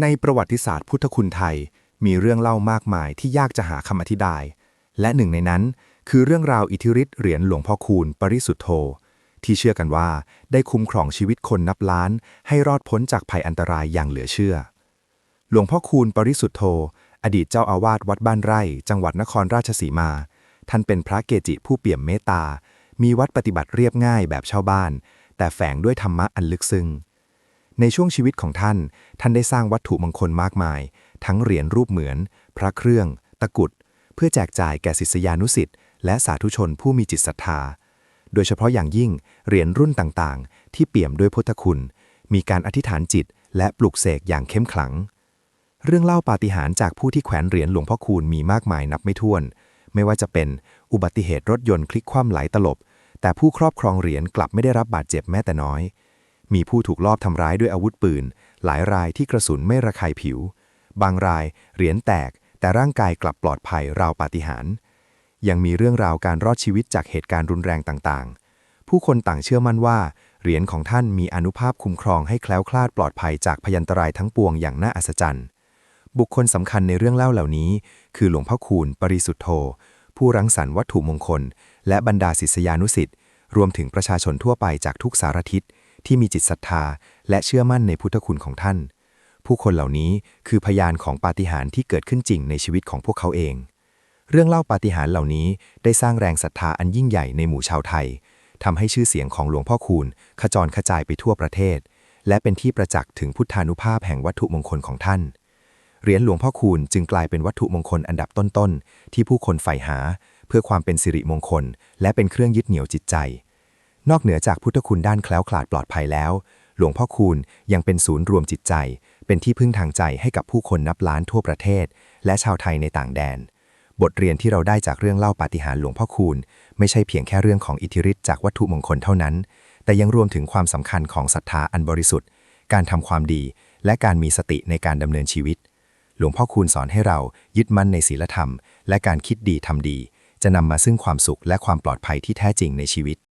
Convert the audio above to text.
ในประวัติศาสตร์พุทธคุณไทย มีเรื่องเล่ามากมายที่ยากจะหาคำอธิบาย และหนึ่งในนั้น คือเรื่องราวอิทธิฤทธิ์เหรียญหลวงพ่อคูณ ปริสุทธโธ ที่เชื่อกันว่าได้คุ้มครองชีวิตคนนับล้าน ให้รอดพ้นจากภัยอันตรายอย่างเหลือเชื่อ หลวงพ่อคูณปริสุทธโธ อดีตเจ้าอาวาสวัดบ้านไร่ จังหวัดนครราชสีมา ท่านเป็นพระเกจิผู้เปี่ยมเมตตา มีวัดปฏิบัติเรียบง่ายแบบชาวบ้าน แต่แฝงด้วยธรรมะอันลึกซึ้ง ในช่วงชีวิตของท่าน ท่านได้สร้างวัตถุมงคลมากมาย ทั้งเหรียญรูปเหมือน พระเครื่อง ตะกุด เพื่อแจกจ่ายแก่ศิษยานุสิ์และสาธุชนผู้มีจิตศรัทธา โดยเฉพาะอย่างยิ่งเหรียญรุ่นต่างๆ ที่เปี่ยมด้วยพุทธคุณ มีการอธิษฐานจิต และปลุกเสกอย่างเข้มขลัง เรื่องเล่าปาฏิหาริย์จากผู้ที่แขวนเหรียญหลวงพ่อคูณมีมากมายนับไม่ถ้วน ไม่ว่าจะเป็นอุบัติเหตุรถยนต์คลิกคว่ำไหลตลบ แต่ผู้ครอบครองเหรียญกลับไม่ได้รับบาดเจ็บแม้แต่น้อย มีผู้ถูกลอบทำร้ายด้วยอาวุธปืน หลายรายที่กระสุนไม่ระคายผิว บางรายเหรียญแตก แต่ร่างกายกลับปลอดภัยราวปาฏิหาริย์ยังมีเรื่องราวการรอดชีวิตจากเหตุการณ์รุนแรงต่างๆ ผู้คนต่างเชื่อมั่นว่า เหรียญของท่านมีอนุภาพคุ้มครองให้แคล้วคลาดปลอดภัยจากพยันตรายทั้งปวงอย่างน่าอัศจรรย์ บุคคลสำคัญในเรื่องเล่าเหล่านี้ คือหลวงพ่อคูณ ปริสุทธโธ ผู้รังสรรค์วัตถุมงคล และบรรดาศิษยานุสิษย์รวมถึงประชาชนทั่วไปจากทุกสารทิศ ที่มีจิตศรัทธา และเชื่อมั่นในพุทธคุณของท่าน ผู้คนเหล่านี้คือพยานของปาฏิหาริย์ที่เกิดขึ้นจริงในชีวิตของพวกเขาเอง เรื่องเล่าปาฏิหาริย์เหล่านี้ได้สร้างแรงศรัทธาอันยิ่งใหญ่ในหมู่ชาวไทยทำให้ชื่อเสียงของหลวงพ่อคูณขจรกระจายไปทั่วประเทศ และเป็นที่ประจักษ์ถึงพุทธานุภาพแห่งวัตถุมงคลของท่านเหรียญหลวงพ่อคูณจึงกลายเป็นวัตถุมงคลอันดับต้นๆ ที่ผู้คนใฝ่หา เพื่อความเป็นสิริมงคล และเป็นเครื่องยึดเหนี่ยวจิตใจ นอกเหนือจากพุทธคุณด้านแคล้วคลาดปลอดภัยแล้ว หลวงพ่อคูณยังเป็นศูนย์รวมจิตใจ เป็นที่พึ่งทางใจให้กับผู้คนนับล้านทั่วประเทศ และชาวไทยในต่างแดน บทเรียนที่เราได้จากเรื่องเล่าปาฏิหาริย์หลวงพ่อคูณ ไม่ใช่เพียงแค่เรื่องของอิทธิฤทธิ์จากวัตถุมงคลเท่านั้น แต่ยังรวมถึงความสำคัญของศรัทธาอันบริสุทธิ์ การทำความดี และการมีสติในการดำเนินชีวิต หลวงพ่อคูณสอนให้เรายึดมั่นในศีลธรรม และการคิดดีทำดี จะนำมาซึ่งความสุขและความปลอดภัยที่แท้จริงในชีวิต